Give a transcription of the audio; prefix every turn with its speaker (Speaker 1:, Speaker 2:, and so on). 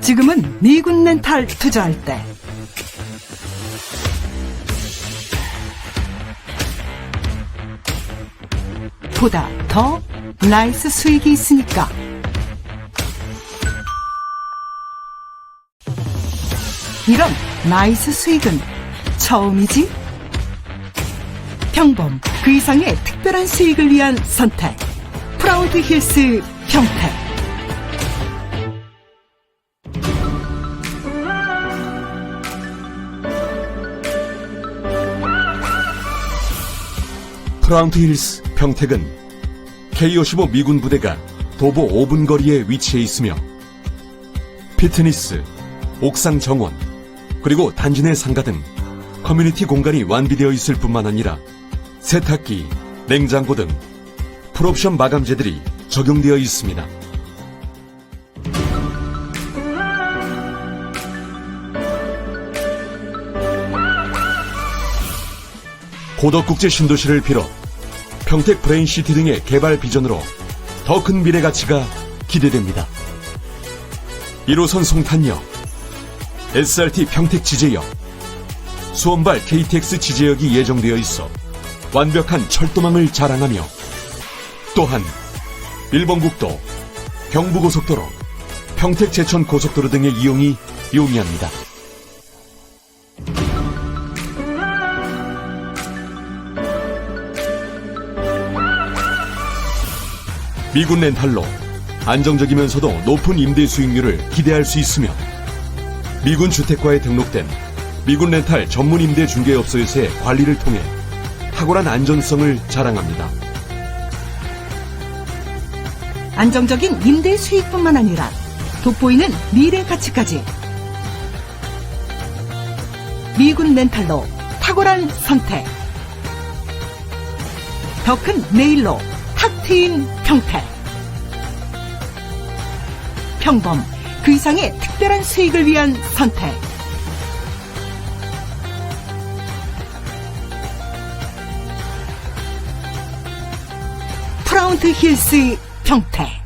Speaker 1: 지금은 미군 렌탈 투자할 때. 보다 더 나이스 수익이 있으니까. 이런 나이스 수익은 처음이지? 평범 그 이상의 특별한 수익을 위한 선택. 프라우드 힐스 평택.
Speaker 2: 프라운트 힐스 평택은 K-55 미군 부대가 도보 5분 거리에 위치해 있으며 피트니스, 옥상 정원, 그리고 단지 내 상가 등 커뮤니티 공간이 완비되어 있을 뿐만 아니라 세탁기, 냉장고 등 풀옵션 마감재들이 적용되어 있습니다. 고덕국제 신도시를 비롯 평택 브레인시티 등의 개발 비전으로 더 큰 미래 가치가 기대됩니다. 1호선 송탄역, SRT 평택 지제역, 수원발 KTX 지제역이 예정되어 있어 완벽한 철도망을 자랑하며 또한 일본국도, 경부고속도로, 평택 제천 고속도로 등의 이용이 용이합니다. 미군 렌탈로 안정적이면서도 높은 임대 수익률을 기대할 수 있으며 미군 주택과에 등록된 미군 렌탈 전문 임대 중개업소에서의 관리를 통해 탁월한 안전성을 자랑합니다.
Speaker 1: 안정적인 임대 수익뿐만 아니라 돋보이는 미래 가치까지. 미군 렌탈로 탁월한 선택. 더 큰 내일로 탁 트인 평택 평범 그 이상의 특별한 수익을 위한 선택. 프라운트 힐스 평택